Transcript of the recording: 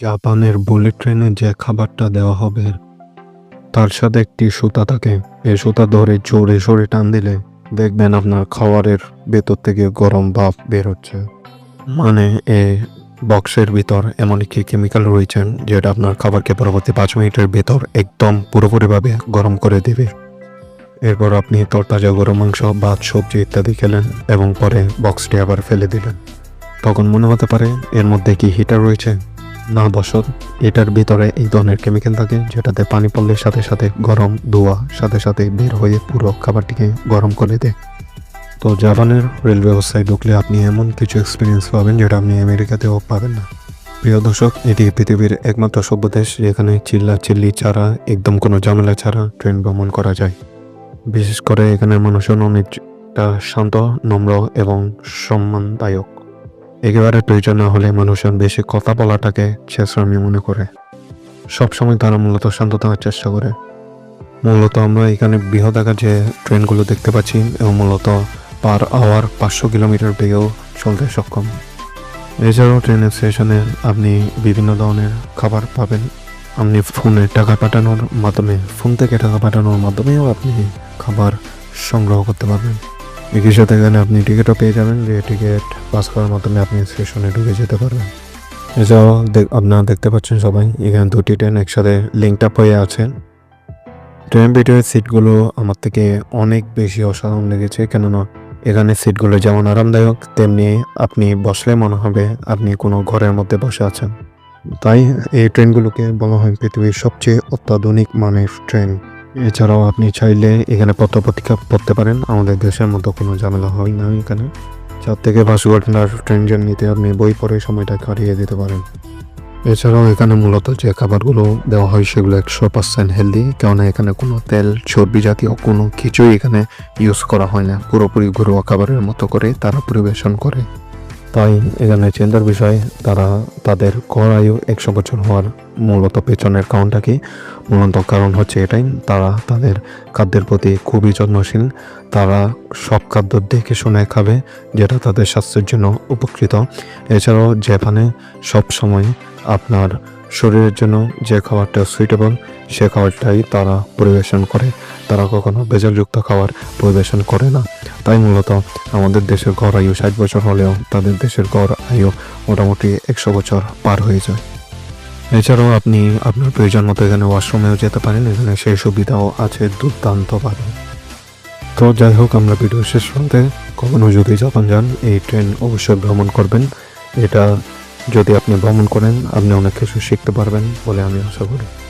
জাপানের বুলেট ট্রেনে যে খাবারটা দেওয়া হবে, তার সাথে একটি সুতা থাকে। এই সুতা ধরে জোরে সরে টান দিলে দেখবেন আপনার খাবারের ভেতর থেকে গরম ভাপ বের হচ্ছে। মানে এ বক্সের ভিতর এমন একটি কেমিক্যাল রয়েছে যেটা আপনার খাবারকে পরবর্তী পাঁচ মিনিটের ভেতর একদম পুরোপুরিভাবে গরম করে দেবে। এরপর আপনি তরতাজা গরম মাংস, ভাত, সবজি ইত্যাদি খেলেন এবং পরে বক্সটি আবার ফেলে দিলেন। তখন মনে হতে পারে এর মধ্যে কি হিটার রয়েছে। না দর্শক এটার ভিতরে এই ধরনের কেমিক্যাল থাকে যেটাতে পানি পড়লে সাথে সাথে গরম ধোয়া, সাথে সাথে বের হয়ে পুরো খাবারটিকে গরম করে দেয়। তো জাপানের রেল ব্যবস্থায় ঢুকলে আপনি এমন কিছু এক্সপিরিয়েন্স পাবেন যেটা আপনি আমেরিকাতেও পাবেন না। প্রিয় দর্শক, এটি পৃথিবীর একমাত্র সভ্য দেশ যেখানে চিল্লা চিল্লি ছাড়া, একদম কোনো ঝামেলা ছাড়া ট্রেন ভ্রমণ করা যায়। বিশেষ করে এখানে মানুষজন অনেকটা শান্ত, নম্র এবং সম্মানদায়ক। একেবারে প্রয়োজন না হলে মানুষজন বেশি কথা বলাটাকে শেষরামি মনে করে। সবসময় তারা মূলত শান্ত থাকার চেষ্টা করে। মূলত আমরা এখানে বৃহদাকার যে ট্রেনগুলো দেখতে পাচ্ছি এবং মূলত পার আওয়ার পাঁচশো কিলোমিটার বেগেও চলতে সক্ষম। এছাড়াও ট্রেনের স্টেশনে আপনি বিভিন্ন ধরনের খাবার পাবেন। আপনি ফোনে টাকা পাঠানোর মাধ্যমে, ফোন থেকে টাকা পাঠানোর মাধ্যমেও আপনি খাবার সংগ্রহ করতে পারবেন। একই সাথে এখানে আপনি টিকিটও পেয়ে যাবেন, যে টিকিট পাস করার মাধ্যমে আপনি স্টেশনে ঢুকে যেতে পারবেন। এছাড়াও আপনারা দেখতে পাচ্ছেন সবাই, এখানে দুটি ট্রেন একসাথে লিঙ্কড আপ হয়ে আছে। ট্রেন ভিতরের সিটগুলো আমার থেকে অনেক বেশি অসাধারণ লেগেছে, কেননা এখানে সিটগুলো যেমন আরামদায়ক, তেমনি আপনি বসলে মনে হবে আপনি কোনো ঘরের মধ্যে বসে আছেন। তাই এই ট্রেনগুলোকে বলা হয় পৃথিবীর সবচেয়ে অত্যাধুনিক মানের ট্রেন। এছাড়াও আপনি চাইলে এখানে পত্র পত্রিকা পড়তে পারেন। আমাদের দেশের মতো কোনো ঝামেলা হয় না এখানে। চার থেকে পাঁচ ঘণ্টার ট্রেন জার্নিতে আপনি বই পড়ে সময়টা কাটিয়ে দিতে পারেন। এছাড়াও এখানে মূলত যে খাবারগুলো দেওয়া হয় সেগুলো একশো পার্সেন্ট হেলদি কেননা এখানে কোনো তেল, চর্বি জাতীয় কোনো কিছুই এখানে ইউজ করা হয় না। পুরোপুরি ঘরোয়া খাবারের মতো করে তারা পরিবেশন করে। তাই এখানে চিন্তার বিষয়, তারা তাদের কর আয়ু একশো বছর হওয়ার মূলত পেছনের কারণটা কি? মূলত কারণ হচ্ছে এটাই, তারা তাদের খাদ্যের প্রতি খুবই যত্নশীল, তারা সব খাদ্য দেখে শুনে খাবে, যেটা তাদের স্বাস্থ্যের জন্য উপকৃত। এছাড়াও জাপানে সব সময় আপনার শরীরের জন্য যে খাবারটা সুইটেবল সে খাবারটাই তারা পরিবেশন করে। তারা কখনো ভেজালযুক্ত খাবার পরিবেশন করে না। তাই মূলত আমাদের দেশের গড় আয়ু ষাট বছর হলেও তাদের দেশের গড় আয়ু মোটামুটি একশো বছর পার হয়ে যায়। এছাড়াও আপনি আপনার প্রয়োজন মতো এখানে ওয়াশরুমেও যেতে পারেন। এখানে সেই সুবিধাও আছে দুর্দান্তভাবে তো যাই হোক, আমরা ভিডিও শেষ প্রান্তে কখনো যদি জাপান যান, এই ট্রেন অবশ্যই ভ্রমণ করবেন। এটা যদি আপনি ভ্রমণ করেন আপনি অনেক কিছু শিখতে পারবেন বলে আমি আশা করি।